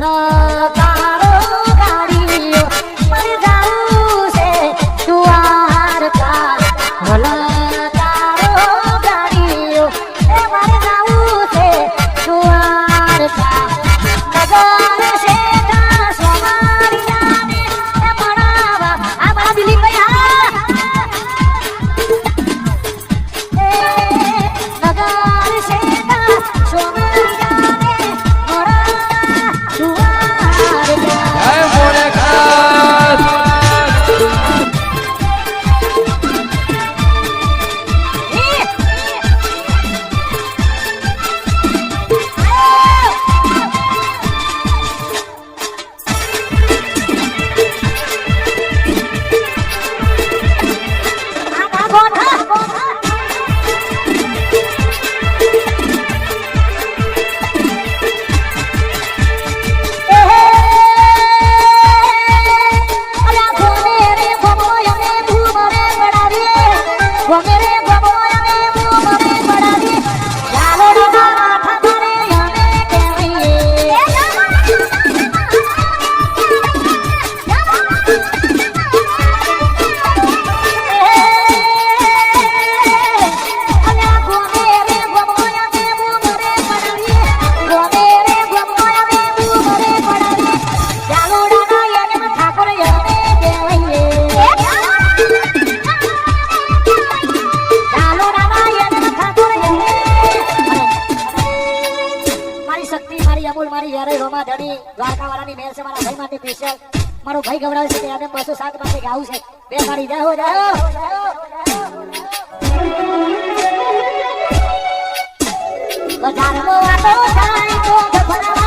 sana ત્યારે રોમા ધણી દ્વારકાવાળાની મેર છે, મારા ભાઈ માટે સ્પેશિયલ મારો ભાઈ ગવડાવે છે ત્યારે બસો સાત માટે ગાવું છે. બે મારી જાઓ હો બજારમાં વાતો થાય તો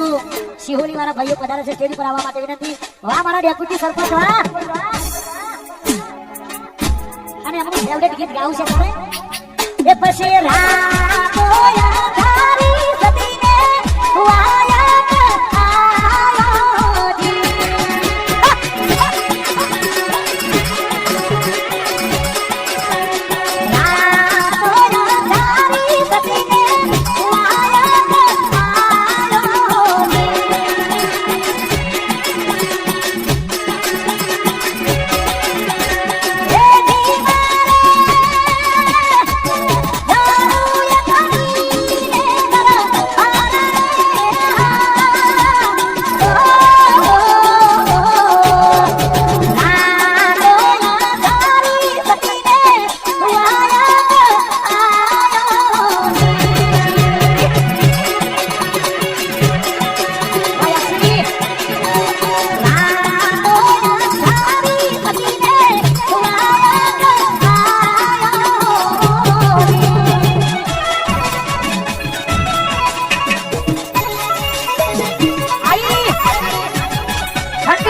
જીગુ સિહોરી વાળા ભાઈઓ પધારે છે સ્ટેજ પર આવવા માટે વિનંતી. વાહ, મારા ડેપ્યુટી સરપંચ, વાહ. અને અમારું ફેવરેટ ગીત ગાવું છે મારે એ પછી રાતો યાધારી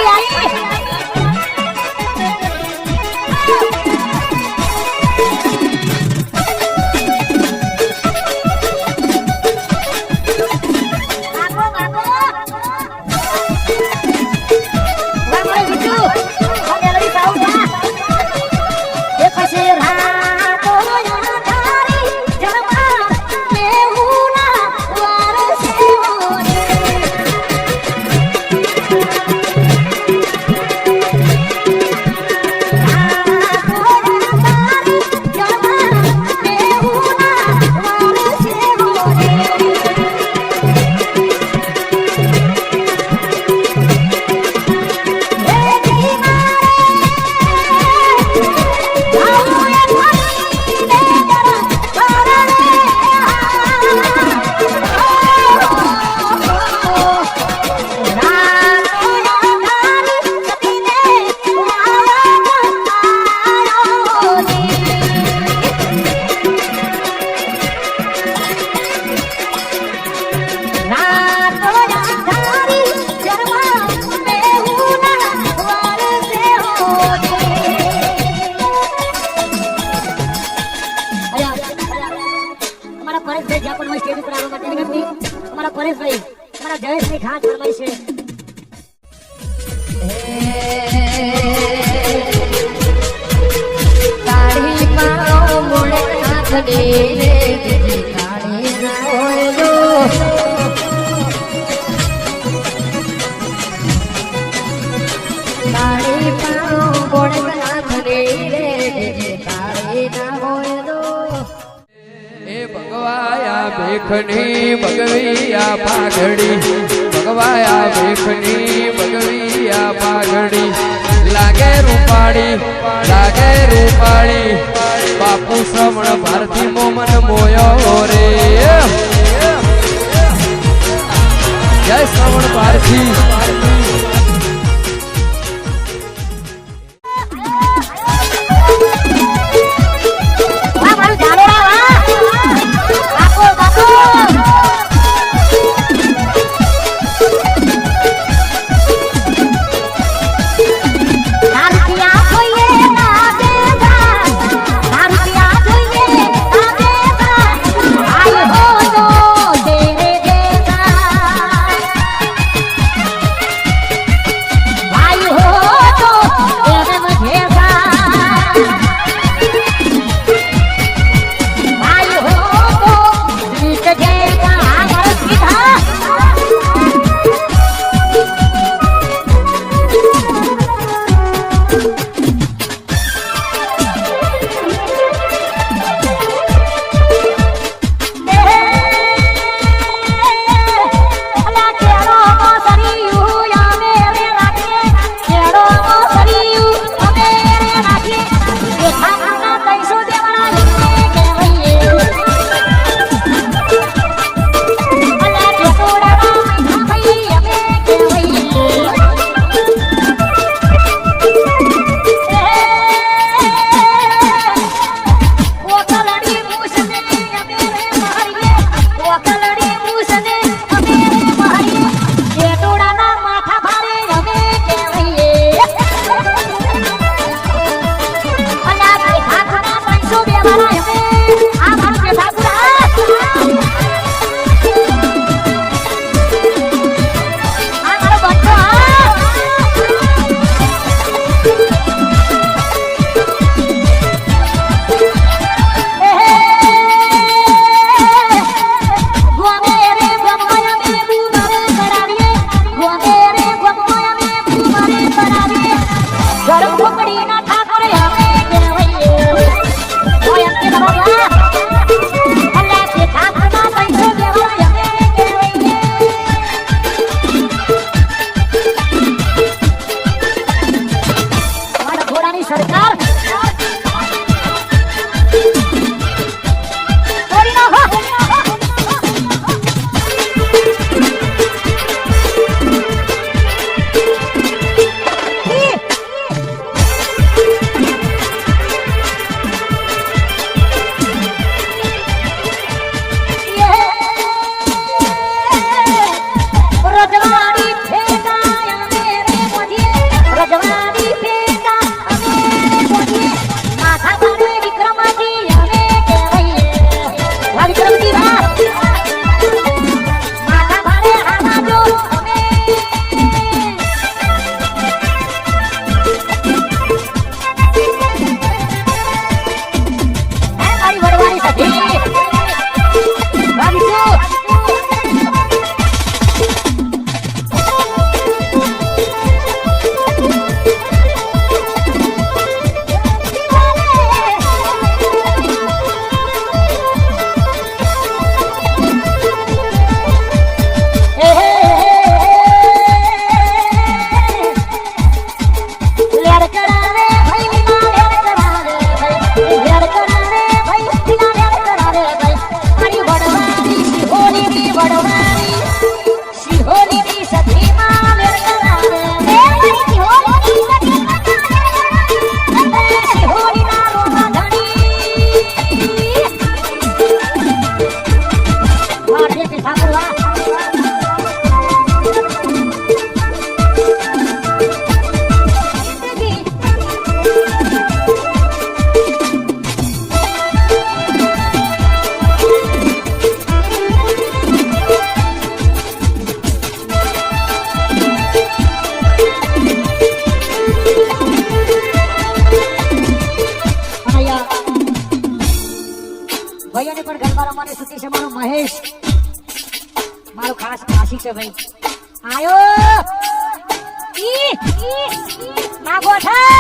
เปียก અમારા પરેશભાઈ અમારા જયેશભાઈ ખાસ ફરમાય છે. તાળી મારો મોડે હાથ દે રે ભગવાયા ભેખની ભગવિયા પાઘડી ભગવાયા ભેખની ભગવિયા પાઘડી લાગે રૂપાળી લાગે રૂપાળી, બાપુ શ્રવણ ભારતી મોમન મોયો રે. મહેશ મારો ખાસ આશિક છે ભાઈ આયો ઈ ના ગોઠા